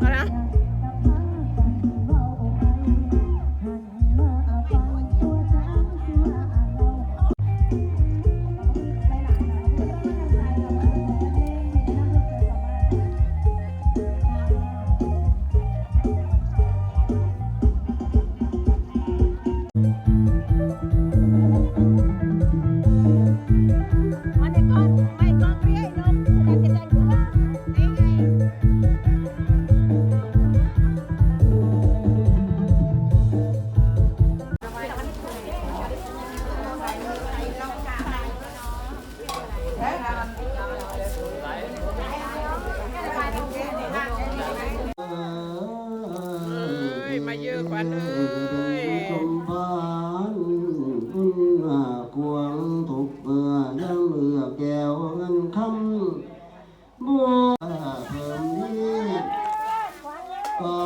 เอ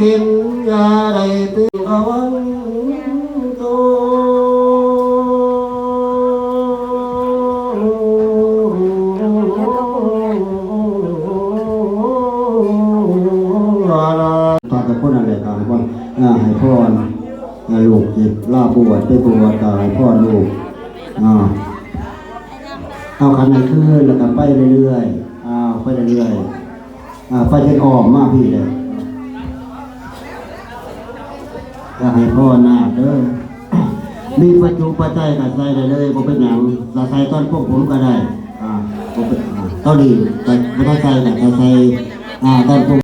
มิขินยาได้ตึงอวันโตตอนกับคนอะไรกันว่าอ่าให้พ่อลูกจิตลาบวชไปบวชตายพ่อลูกอ่าเอาขันในขึ้นแล้วก็ไปเรื่อยๆอ่าไปเรื่อยๆอ่าไปจนออมมากพี่เลย ก็ให้พ่อนาเด้อมีปัจจุปัจจัยกับใส่ได้เลยผมเป็นหยังจะใส่ตอนพวกผมก็ได้อ่าผมเป็นตอนดีแต่ไม่ต้องใส่แต่ใส่อ่าตอนพวก